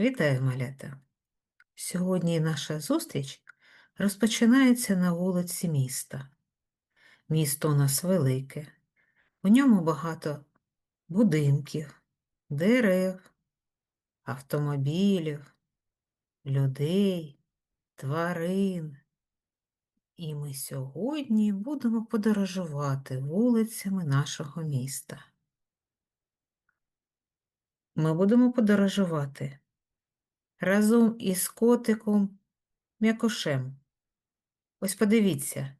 Вітаю, малята! Сьогодні наша зустріч розпочинається на вулиці міста. Місто у нас велике, у ньому багато будинків, дерев, автомобілів, людей, тварин. І ми сьогодні будемо подорожувати вулицями нашого міста. Ми будемо подорожувати разом із котиком м'якошем. Ось подивіться,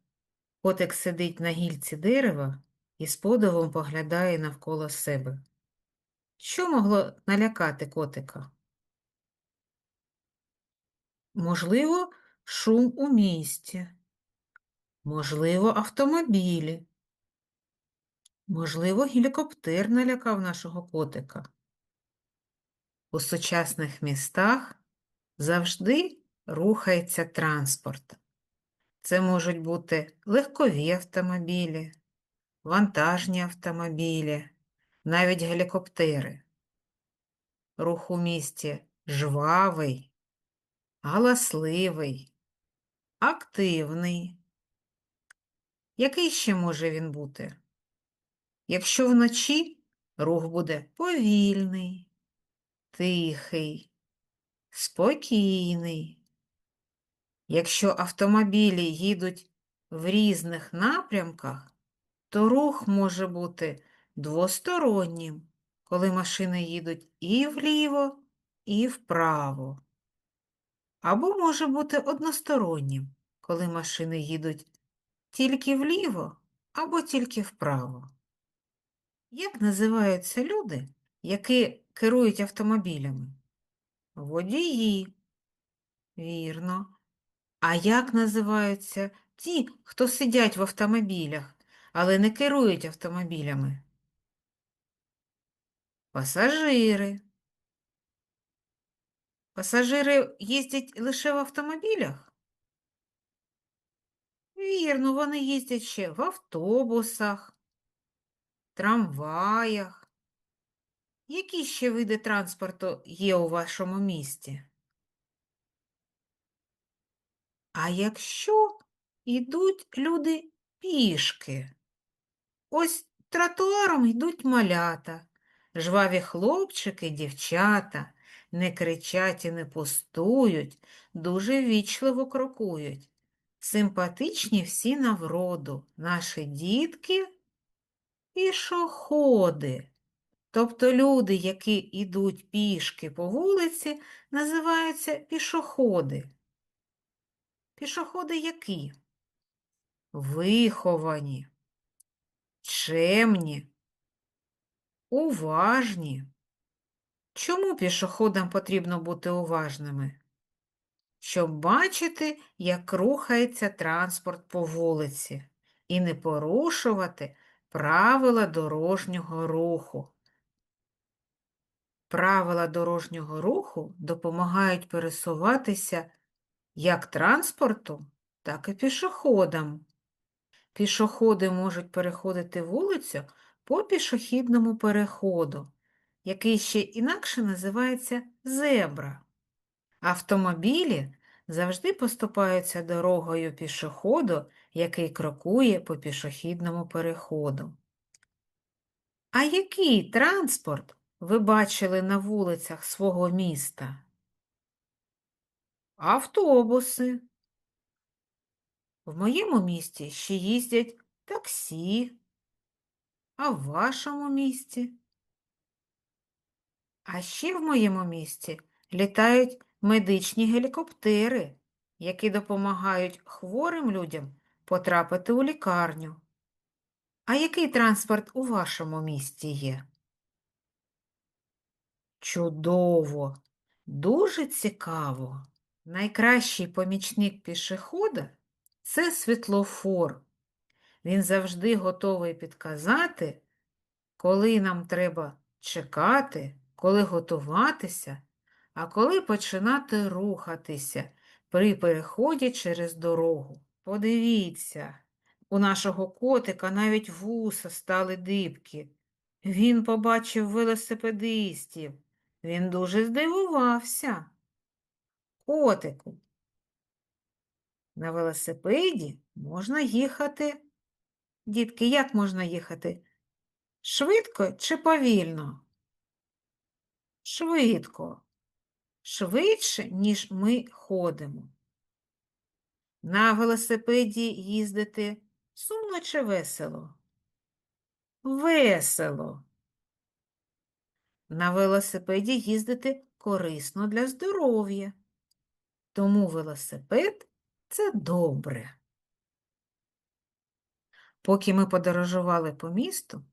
котик сидить на гільці дерева і з подивом поглядає навколо себе. Що могло налякати котика? Можливо, шум у місті, можливо, автомобілі, можливо, гелікоптер налякав нашого котика. У сучасних містах завжди рухається транспорт. Це можуть бути легкові автомобілі, вантажні автомобілі, навіть гелікоптери. Рух у місті жвавий, галасливий, активний. Який ще може він бути? Якщо вночі рух буде повільний, тихий, спокійний. Якщо автомобілі їдуть в різних напрямках, то рух може бути двостороннім, коли машини їдуть і вліво, і вправо. Або може бути одностороннім, коли машини їдуть тільки вліво або тільки вправо. Як називаються люди, які керують автомобілями? Водії. Вірно. А як називаються ті, хто сидять в автомобілях, але не керують автомобілями? Пасажири. Пасажири їздять лише в автомобілях? Вірно, вони їздять ще в автобусах, трамваях. Які ще види транспорту є у вашому місті? А якщо йдуть люди пішки? Ось тротуаром йдуть малята, жваві хлопчики, дівчата, не кричать і не пустують, дуже вічливо крокують. Симпатичні всі навроду, наші дітки пішоходи. Тобто люди, які йдуть пішки по вулиці, називаються пішоходи. Пішоходи які? Виховані, чемні, уважні. Чому пішоходам потрібно бути уважними? Щоб бачити, як рухається транспорт по вулиці, і не порушувати правила дорожнього руху. Правила дорожнього руху допомагають пересуватися як транспорту, так і пішоходам. Пішоходи можуть переходити вулицю по пішохідному переходу, який ще інакше називається зебра. Автомобілі завжди поступаються дорогою пішоходу, який крокує по пішохідному переходу. А який транспорт ви бачили на вулицях свого міста? Автобуси. В моєму місті ще їздять таксі, а в вашому місті? А ще в моєму місті літають медичні гелікоптери, які допомагають хворим людям потрапити у лікарню. А який транспорт у вашому місті є? Чудово, дуже цікаво. Найкращий помічник пішохода це світлофор. Він завжди готовий підказати, коли нам треба чекати, коли готуватися, а коли починати рухатися при переході через дорогу. Подивіться, у нашого котика навіть вуса стали дибки. Він побачив велосипедистів Він дуже здивувався. Котику, на велосипеді можна їхати. Дітки, як можна їхати? Швидко чи повільно? Швидко. Швидше, ніж ми ходимо. На велосипеді їздити сумно чи весело? Весело. На велосипеді їздити корисно для здоров'я. Тому велосипед це добре. Поки ми подорожували по місту,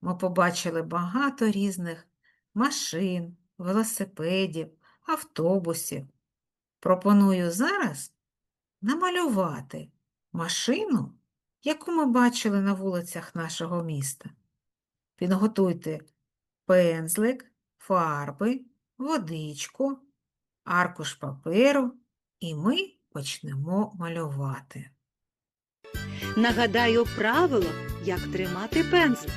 ми побачили багато різних машин, велосипедів, автобусів. Пропоную зараз намалювати машину, яку ми бачили на вулицях нашого міста. Підготуйте пензлик, фарби, водичку, аркуш паперу, і ми почнемо малювати. Нагадаю правило, як тримати пензлик,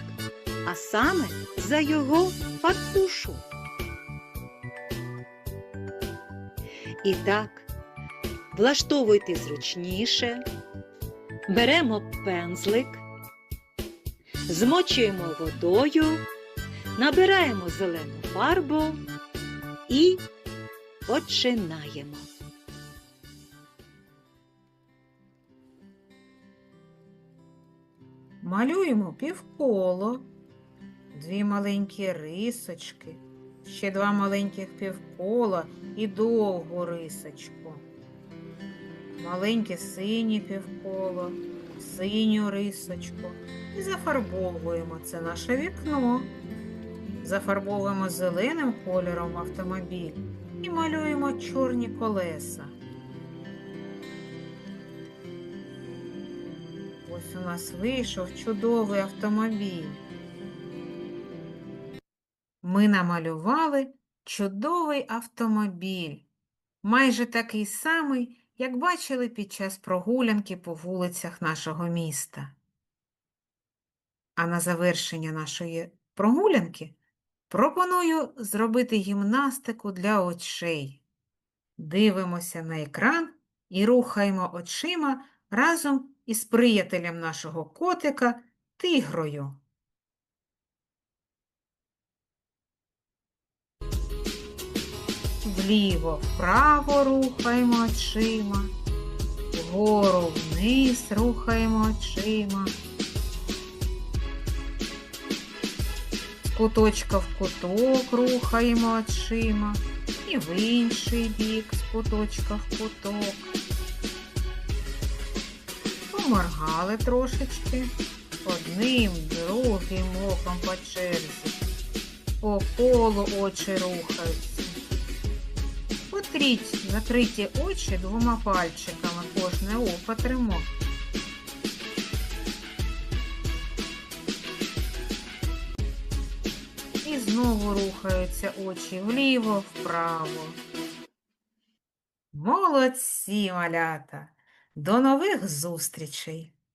а саме за його фартушу. І так, влаштовуйте зручніше, беремо пензлик, змочуємо водою, набираємо зелену фарбу і починаємо. Малюємо півколо, дві маленькі рисочки, ще два маленьких півкола і довгу рисочку. Маленьке синє півколо, синю рисочку і зафарбовуємо це наше вікно. Зафарбовуємо зеленим кольором автомобіль і малюємо чорні колеса. Ось у нас вийшов чудовий автомобіль. Ми намалювали чудовий автомобіль, майже такий самий, як бачили під час прогулянки по вулицях нашого міста. А на завершення нашої прогулянки пропоную зробити гімнастику для очей. Дивимося на екран і рухаємо очима разом із приятелем нашого котика тигрою. Вліво вправо рухаємо очима, вгору вниз рухаємо очима, куточка в куток рухаємо очима і в інший бік з куточка в куток. Поморгали трошечки одним, другим оком по черзі. По колу очі рухаються. Потріть закриті очі двома пальчиками, кожне око тримо. Знову рухаються очі вліво, вправо. Молодці, малята! До нових зустрічей!